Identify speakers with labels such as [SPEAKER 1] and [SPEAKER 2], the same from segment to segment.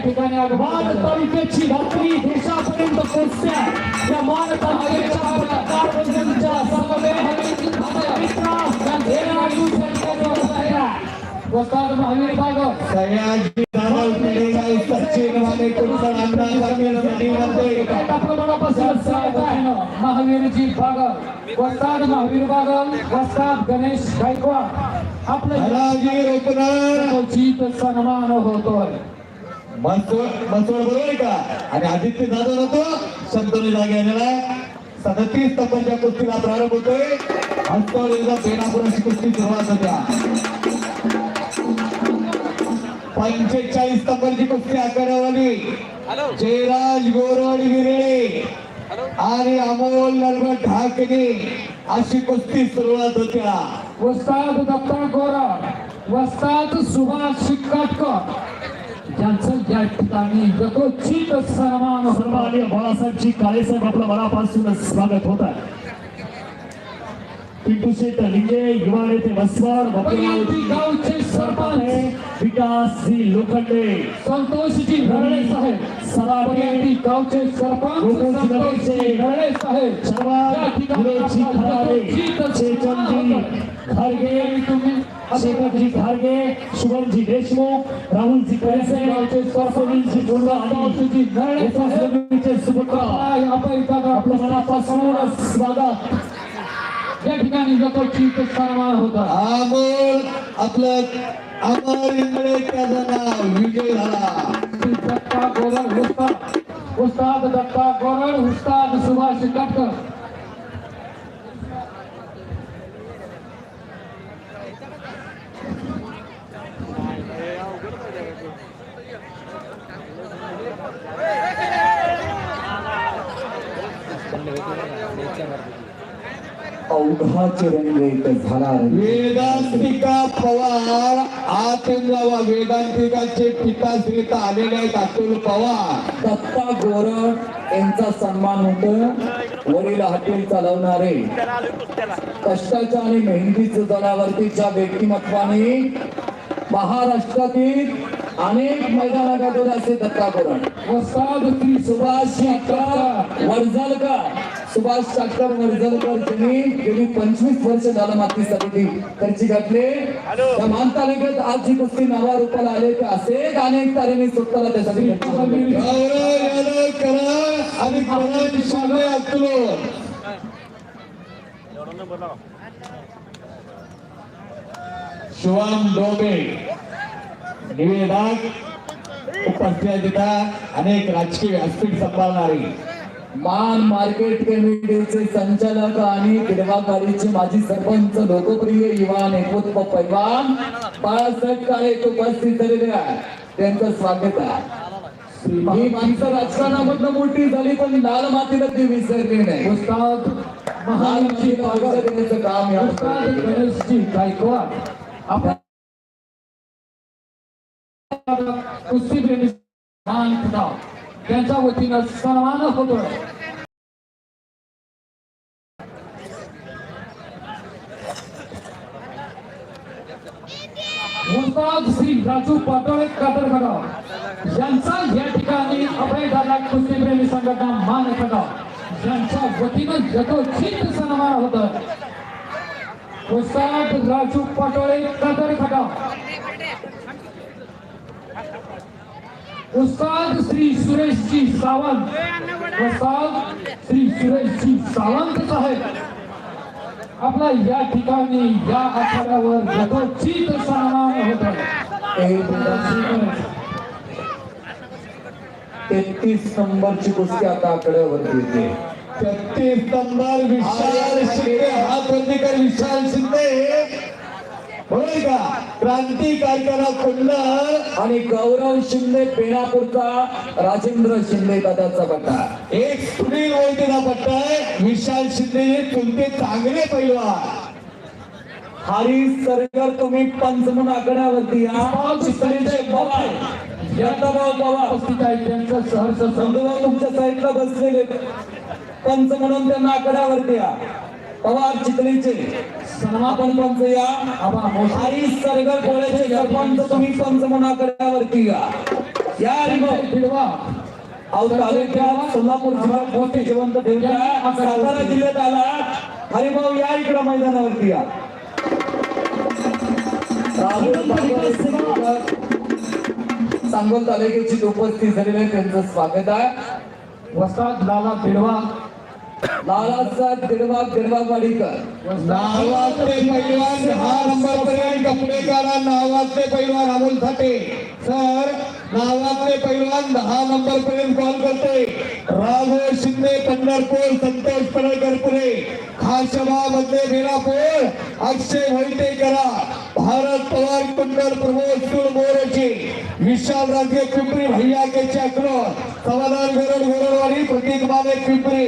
[SPEAKER 1] ठिकाणी
[SPEAKER 2] मान तालुक्याची बातमी देशापर्यंत पोहोचल्या या मान तालुक्याच्या
[SPEAKER 1] बागल
[SPEAKER 3] सयाजी सचिन
[SPEAKER 1] महावीरजी बागल वस्ताद महावीर बागल वस्ताद गणेश गायकवाड. आपल्या सन्मान होतोय.
[SPEAKER 3] मनसोड बरोबर का? आणि आदित्य जाधव होतो संतोली जागे आलेला सदतीस तब्बलच्या कुस्तीला प्रारंभ होतोय. हंतोलीचा बेनापुराची कुस्ती सुरुवात होत्या पंचेचाळीस तब्बलची कुस्ती आकारावाली जयराज गोरड विरे आणि अमोल नरगड ढाकणे अशी कुस्ती सुरुवात होत्या
[SPEAKER 1] वस्ताद दत्ता गोरा वस्ताद सुभाष शिक्काटकर. ज्यांचं या ठिकाणी यथोचित सन्मान होतो
[SPEAKER 2] सन्माननीय बाळासाहेबजी काळेसाहेब आपलं मनापासून स्वागत होत आहे पिंटू शेठ लिंगे युवा नेते वसवाड
[SPEAKER 1] पहिल्यांदी गावचे सरपंच
[SPEAKER 2] विकास जी लोखंडे
[SPEAKER 1] संतोषजी घरळे साहेब
[SPEAKER 2] सराटे
[SPEAKER 1] पहिल्यांदी गावचे सरपंच
[SPEAKER 2] गोकुळजी
[SPEAKER 1] संतोषजी
[SPEAKER 2] नगरचे
[SPEAKER 1] घरळे साहेब
[SPEAKER 2] शर्मा
[SPEAKER 1] या ठिकाणी
[SPEAKER 2] विरोधी
[SPEAKER 1] आपला
[SPEAKER 2] खराडे
[SPEAKER 1] यथोचित
[SPEAKER 2] चेतनजी घारगे
[SPEAKER 1] तुम्ही
[SPEAKER 2] शेखरजी घारगे शुभमजी देशमुख राहुलजी पैसे
[SPEAKER 1] गावचे
[SPEAKER 2] सुनीलजी गुंडा आणि एसएसएमचे सुपुत्र
[SPEAKER 1] आपल्या
[SPEAKER 2] आपलं मनापासून स्वागत
[SPEAKER 1] या ठिकाणी सन्मान होता
[SPEAKER 3] अमोल आपलं अमर इंगळे त्याचं नाव विजय झाला
[SPEAKER 1] दत्ता गोरड उस्ताद उस्ताद दत्ता गोरड उस्ताद सुभाष कटकर
[SPEAKER 4] अवघाचे रंग झाला
[SPEAKER 3] वेदांतिका पवार आतेंद्रावा वेदांतिकाचे पिताश्रीता आलेले आहेत अतुल पवार.
[SPEAKER 4] दत्ता गोरड यांचा सन्मान होतो. वडील हॉटेल चालवणारे. कष्टाच्या आणि मेहनतीचं जनावरतीच्या व्यक्तिमत्वाने महाराष्ट्रातील अनेक मैदाना गाजवले असे दत्ता
[SPEAKER 1] उस्ताद श्री
[SPEAKER 4] सुभाष शास्त्र वर्झलकर. सुभाष शास्त्र वर्झलकर. त्यांनी गेली पंचवीस वर्ष झालं मातीसाठी खर्ची घातले त्या मान तालुक्यात आज जी कुस्ती नावा रूपाला आले ते असे अनेक तारेने स्वतःला त्यासाठी
[SPEAKER 3] करण शिवम डोबे. निवेदक उपस्थित अनेक राजकीय व्यासपीठ सांभाळणारी
[SPEAKER 4] मान मार्केट कमिटीचे संचालक आणि गाडीचे माजी सरपंच लोकप्रिय युवा नेतृत्व पैलवान बाळासाहेब काळे उपस्थित झालेले आहे त्यांचं स्वागत आहे. ही माणसं राजकारणामधनं मोठी झाली पण लाल मातीला ती विसरली नाही.
[SPEAKER 1] उस्ताद
[SPEAKER 4] आवाज देण्याचं काम या
[SPEAKER 1] गणेशजी गायकवाड आपल्या कुस्ती त्यांच्या वतीनं सन्मान होतो उस्ताद श्री राजू पाटोळे कातर यांचा या ठिकाणी अभयदादा कुस्ती प्रेमी संघटना मान खटाव यांच्या वतीनं यथोचित सन्मान होत मुस्ताद राजू पाटोळे कातर उस्ताद श्री सुरेशजी सावंत। उस्ताद श्री सुरेशजी सावंत साहेब। आपला या ठिकाणी या आखाड्यावर यथोचित सन्मान होत
[SPEAKER 4] तेहतीस नंबरची कुस्ती आता आकड्यावरती येते.
[SPEAKER 3] छत्तीस नंबर विशाल शिंदे हा प्रतिकार विशाल शिंदे. बरोबर का क्रांतिकारकाला कुंडर
[SPEAKER 4] आणि गौरव शिंदे पेणापूरचा राजेंद्र शिंदे दादाचा पट्टा
[SPEAKER 3] एक सुनील वैद्यचा पट्टा आहे. विशाल शिंदे तुमचे चांगले पैलवान?
[SPEAKER 4] हरी सरगर तुम्ही पंच म्हणून आकड्यावरती या. यंदाभाऊ पवार
[SPEAKER 1] उपस्थित आहे त्यांचं सहर्ष संघ
[SPEAKER 4] तुमच्या साईडला बसलेले. पंच म्हणून त्यांना आकड्यावरती या. पवार चितळीचे आपण पंच या
[SPEAKER 1] आबा मोठा
[SPEAKER 4] हरीश सरपंच तुम्ही पंच म्हणून आकड्यावरती या. या अहो तालुक्यात सोलापूर जिल्ह्यात मोठे जिवंत ठेवल्या सातारा जिल्ह्यात आला हरिभाऊ या इकडं मैदानावरती या. सांगोल तालुक्याची उपस्थित झालेले आहे, त्यांचं स्वागत आहे.
[SPEAKER 1] वसाहत लाला भिडवा
[SPEAKER 4] लालासाहेब गिरवा गिरवा वाडीकर
[SPEAKER 3] नावाचे पैलवान दहा नंबर पर्यंत कपडे काढा नावाचे पैलवान अमोल थाटे. सर नावाचे पैलवान दहा नंबर पर्यंत कॉल करते. राघव शिंदे पंढरपूर संतोष पडळकर पुणे. खासबा मध्ये बेलापूर अक्षय वैटे करा भारत पवार कुंडल प्रमोद सुर मोरचे विशाल राजे पिंपरी भैया के चक्र समाधान गरड गोरडवाडी प्रतीक माने पिंपरी.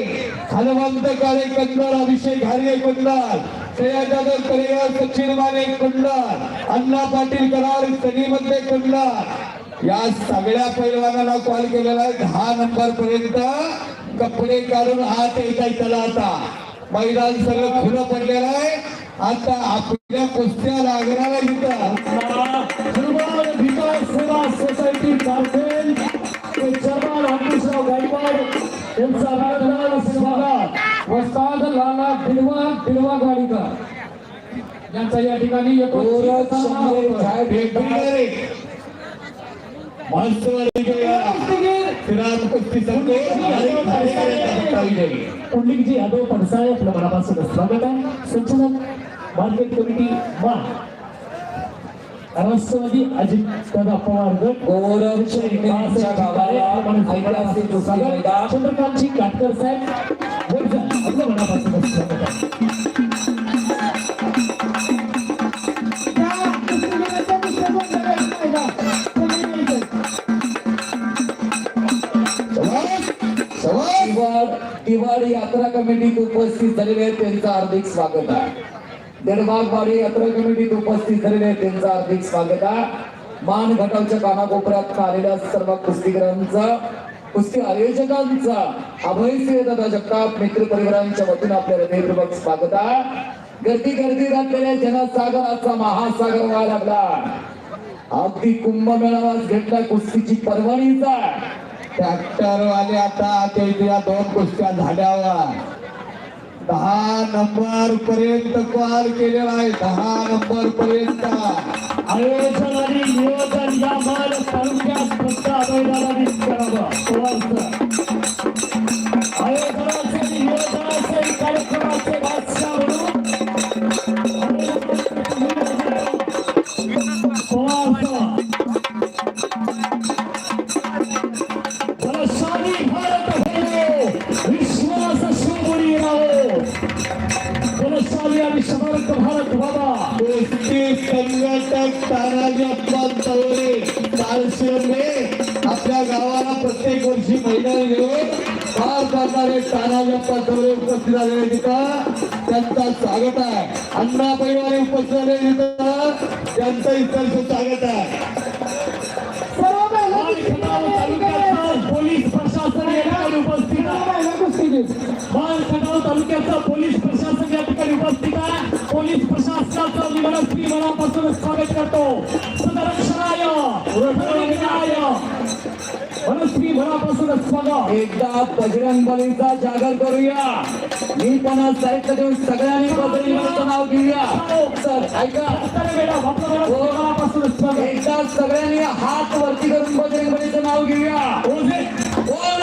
[SPEAKER 3] हनुमंत काळे कंदर अभिषेक हार्गे कुंडल. सयाजादव परिवार सचिन माने कुंडल. अण्णा पाटील करार सनी मध्ये कुंडल. या सगळ्या पैलवानांना कॉल केलेला आहे. दहा नंबर पर्यंत कपडे काढून आत येत आहे. त्याला आता. मैदान सगळं खुलं पडलेलं आहे. आता आपल्या कुस्त्या लागणार आहे
[SPEAKER 2] सेवा सोसायटी कारखेल ते चर्मन अंकुशराव गायकवाड यांचा
[SPEAKER 1] वस्ताद लाला गाडीकर. या ठिकाणी येतो
[SPEAKER 2] पुंडलिकजी यादव पडसाळे आपल्या मनापासून स्वागत आहे संचालक मार्केट कमिटी मा राष्ट्रवादी अजित दादा पवार गट चंद्रकांतजी काटकर साहेब आपल्या मनापासून स्वागत आहे
[SPEAKER 4] यात्रा कमिटीत उपस्थित झालेले आहेत त्यांचं हार्दिक स्वागत आहे. देडबागवाडी यात्रा कमिटीत उपस्थित झालेले आहेत त्यांचं हार्दिक स्वागत आहे. मान घटावच्या कानाकोपऱ्यात आलेल्या सर्व कुस्तीगरांचं कुस्ती आयोजकांचा अभय दादा जगताप मित्र परिवारांच्या वतीनं आपल्या हृदयपूर्वक स्वागत आहे. गर्दी गर्दी घातलेल्या जनसागराचा महासागर व्हायला लागला. अगदी कुंभमेळावाच घेतला कुस्तीची परवानीचा
[SPEAKER 3] ट्रॅक्टर वाले आता त्या दोन कुस्त्या झाल्यावर. दहा नंबर पर्यंत कॉल केलेला आहे. दहा नंबर पर्यंत.
[SPEAKER 2] आयोजन नियोजन या माल तालुक्यात फक्त करावं आयोजनाचे नियोजनाचे कार्यक्रमाचे बादशाह म्हणून.
[SPEAKER 3] उपस्थित झालेले तिथं त्यांचं स्वागत आहे. अण्णा पैवाने उपस्थित झालेले तिथं त्यांचं इतरचं स्वागत आहे.
[SPEAKER 2] मानखटाव तालुक्याचं पोलीस प्रशासन या ठिकाणी उपस्थित आहे. मानखटाव तालुक्याचं पोलीस प्रशासन या ठिकाणी उपस्थित आहे. पोलीस प्रशासनाचं मी मनस्वी मनापासून स्वागत करतो. सदरक्षणाय रक्षणाय स्वागत.
[SPEAKER 4] एकदा बजरंग बलीचा जागर करूया. मी पण आज साहित्य देऊन सगळ्यांनी बजरंग नाव घेऊया. सर ऐका.
[SPEAKER 2] मॅडम
[SPEAKER 4] एकदा सगळ्यांनी हात वरती करून बजरंग नाव घेऊया.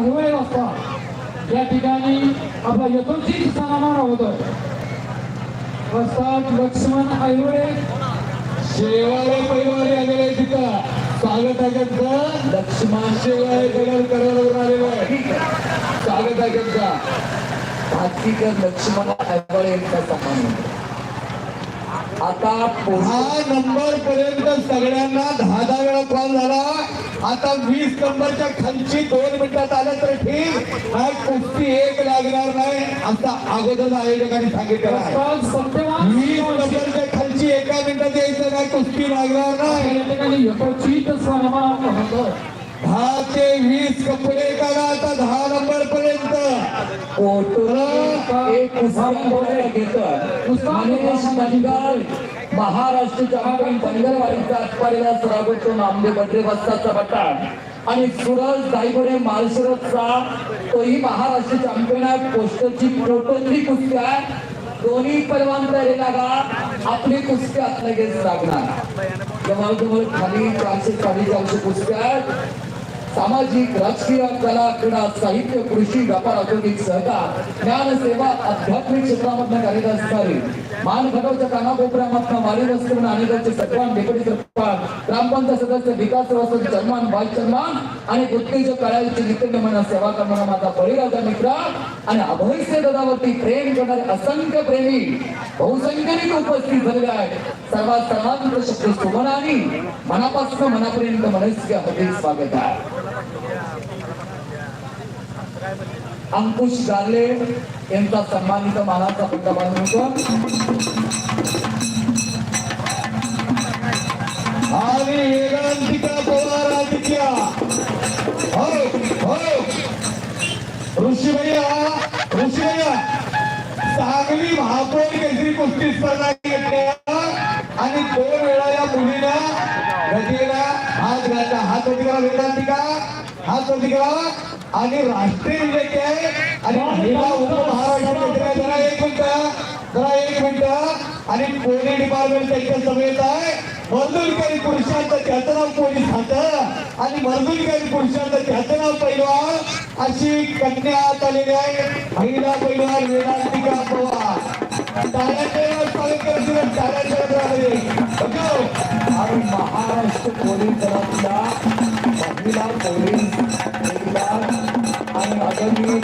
[SPEAKER 1] लक्ष्मण अहिवळे या ठिकाणी आपला यथोचित स्थानावर होतो वस्ताद लक्ष्मण अहिवळे
[SPEAKER 3] शेवाळे पैवाने आलेले तिथं स्वागत आहे
[SPEAKER 4] लक्ष्मण
[SPEAKER 3] शेवाळे कडल करायला आलेलो आहे स्वागत आहे त्यांचं
[SPEAKER 4] भाकीकर लक्ष्मण ऐवळे यांचा सन्मान आता
[SPEAKER 3] दहा नंबर पर्यंत सगळ्यांना दहा दहा वेळा कॉल झाला. आता वीस नंबरच्या खालची दोन मिनिटात आलं तर ठीक. नाही कुस्ती एक लागणार नाही. असा अगोदर आयोजकांनी आहे.
[SPEAKER 1] सत्यवान
[SPEAKER 3] वीस नंबरच्या खालची एका मिनिटात यायचं लागणार नाही.
[SPEAKER 1] या ठिकाणी यथोचित सन्मान होतो
[SPEAKER 3] दहा ते वीस कपडे काढा. आता दहा नंबर पर्यंत.
[SPEAKER 4] कोटोरा एक कुस्त्या घेतोय मनीष मंडळ महाराष्ट्र चॅम्पियन पंधरवाडीचा आजपारीला सरागोतो नामदेव बड्रे बस्ताचा पट्टाण आणि सुरज दायगुडे माळशिरसचा तोही महाराष्ट्र चॅम्पियन आहे पोस्टरची कोटोतली कुस्ती आहे दोन्ही पैलवान तयारी लागा आपली कुस्ती आत लगेच लागणार जवळजवळ खाली चारशे साडेचारशे कुस्त्या आहेत सामाजिक राजकीय कला क्रीडा साहित्य कृषी व्यापार औद्योगिक सहकार ज्ञान सेवा आध्यात्मिक क्षेत्रामधनं कार्यरत असणारी मान घटवच्या कानाकोपऱ्यामधनं वारी वस्ती म्हणून अनेकांचे सन्मान डेप्युटी सरपंच ग्रामपंचायत सदस्य विकास सभासद सन्मान भाई सन्मान आणि गुत्तेच्या काळाची नित्यनियमानं सेवा करणारा माझा बळीराजा मित्र आणि अभयसे दादावरती प्रेम करणारे असंख्य प्रेमी बहुसंख्येने उपस्थित झालेले आहेत. सर्वात सर्वांत शक्ती सुमनानी मनापासून मनापर्यंत मनस्क हार्दिक स्वागत आहे. अंकुश गार्ले यांचा सन्मानित मानाचा पट्टा बांधून होतो.
[SPEAKER 3] आणि वेदांतिका पवार आदित्य हो हो ऋषी भैया ऋषी भैया सांगली महापौर केसरी कुस्ती स्पर्धा घेतल्या. आणि दोन वेळा या मुलीला गतीला हात घातला हात वरती करा वेदांतिका? हात होती का? आणि राष्ट्रीय विवेक आहे. आणि महिला उपमहाराष्ट्र जरा एक मिनिट जरा एक मिनिट. आणि पोलीस डिपार्टमेंट त्यांच्या सभेत आहे. मर्दुलकारी पुरुषांचं त्याचं नाव पोलीस खातं. आणि मर्दुलकारी पुरुषांचं त्याचं नाव पैलवान अशी कन्यात आलेली आहे. महिला पैलवान वेदांतिका पवार.
[SPEAKER 4] आणि महाराष्ट्र पोलीस दलातल्या महिला पोलीस. आणि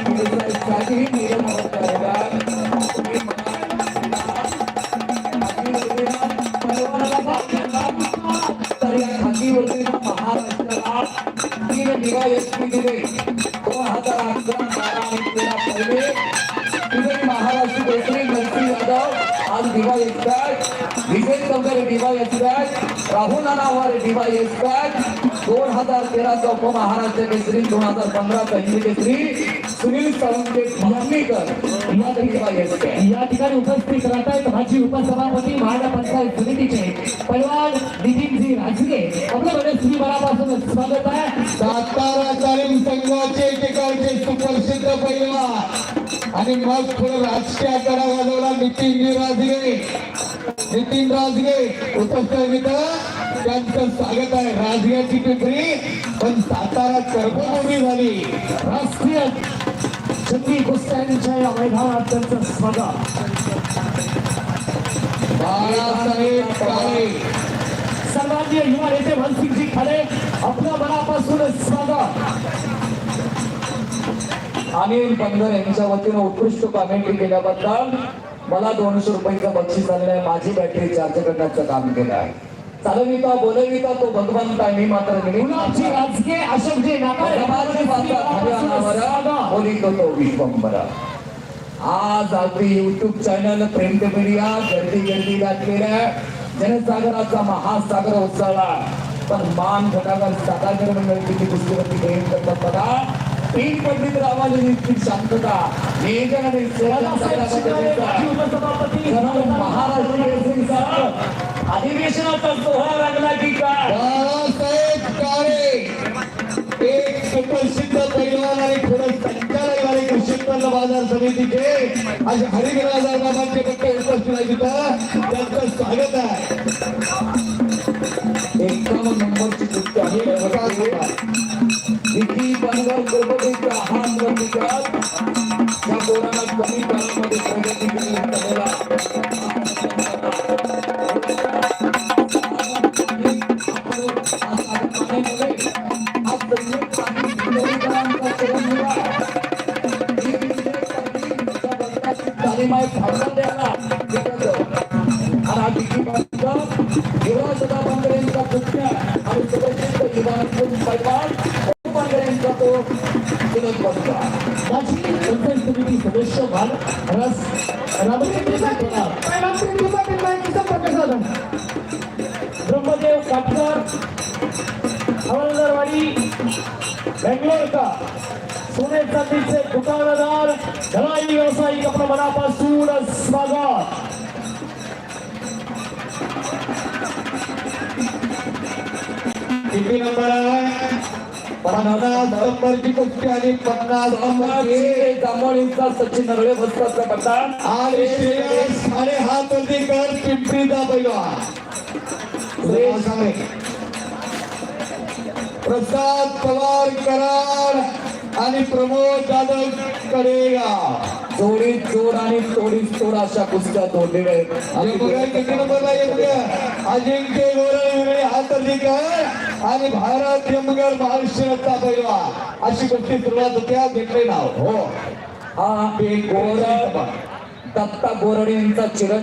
[SPEAKER 4] आदरणीय विजय चौधरी दिवा येतात राहुल नावावर दिवा येतात दोन हजार तेराचा उपमहाराष्ट्र केसरी दोन हजार पंधराचा हिंदी केसरी सुनील सावंते या
[SPEAKER 2] ठिकाणी उपस्थित राहत आहेत माजी उपसभापती महानगर पंचायत समितीचे पैलवान नितीनजी राजगे. आपल्याकडे श्री मनापासून स्वागत आहे.
[SPEAKER 3] सातारा तालीम संघाचे ठिकाणचे सुप्रसिद्ध पैलवान आणि मग पुढे राजकीय आकडा वाजवला नितीन राजगे. नितीन राजगे उपस्थित मित्र. त्यांचं स्वागत आहे. राजग्याची पिंपरी पण सातारा कर्मभूमी झाली.
[SPEAKER 2] राष्ट्रीय जंगी कुस्त्यांच्या या मैदानात त्यांचं स्वागत.
[SPEAKER 3] बाळासाहेब काळे.
[SPEAKER 2] सर्वांनी युवा नेते भनसिंगजी खाडे आपल्या मनापासून स्वागत.
[SPEAKER 4] अनिल बंदर यांच्या वतीनं उत्कृष्ट कॉमेंट्री केल्याबद्दल मला दोनशे रुपयाचं बक्षीस आलेलं आहे. माझी बॅटरी चार्ज करण्याचं काम केलं आहे. चालविता बोलविता तो भगवंत आहे. मी मात्र बोलित विश्वंभर. आज आपली युट्यूब चॅनल प्रेम मीडिया गर्दी गर्दी घातलेल्या जनसागराचा महासागर उसळला. पण मान घटागर सातागर मंडळ किती पुस्तकाची प्रेम करतात बघा. तीन पंडित रामाने इतकी शांतता नियोजन आणि महाराष्ट्र अधिवेशनाचा सोहळा लागला की काय
[SPEAKER 3] बाळासाहेब काळे एक सुप्रसिद्ध पैलवान आणि थोडं संचालक कृषी उत्पन्न बाजार समितीचे आज हरिगिराजा बाबांचे पक्ष उपस्थित आहे तिथं त्यांचं स्वागत आहे
[SPEAKER 4] एकावन्न नंबरची कुस्ती आहे. विकी बनगर द्रौपदीच्या हात वरती करत या पोराला कमी काळामध्ये प्रगती केली कलेला
[SPEAKER 3] Gracias. पन्नास कुस्ती आणि पन्नास
[SPEAKER 4] जांभळीचा सचिन नरळे बसतात
[SPEAKER 3] आणि श्रेयस साडे हात वरती कर पिंपरीचा पैलवान. प्रसाद पवार कराड आणि प्रमोद जाधव कडेगाव
[SPEAKER 4] जोडी चोर आणि तोडी चोर अशा कुस्त्या तोडलेल्या आहेत
[SPEAKER 3] अजिंक्य गोरे. हात अधिकार आणि भारत यमगर महाराष्ट्राचा पैलवान. अशी कुस्ती सुरुवात होत्या भेटले नाव. हो.
[SPEAKER 4] हा गोरड दत्ता गोरडे यांचा चिरंजीव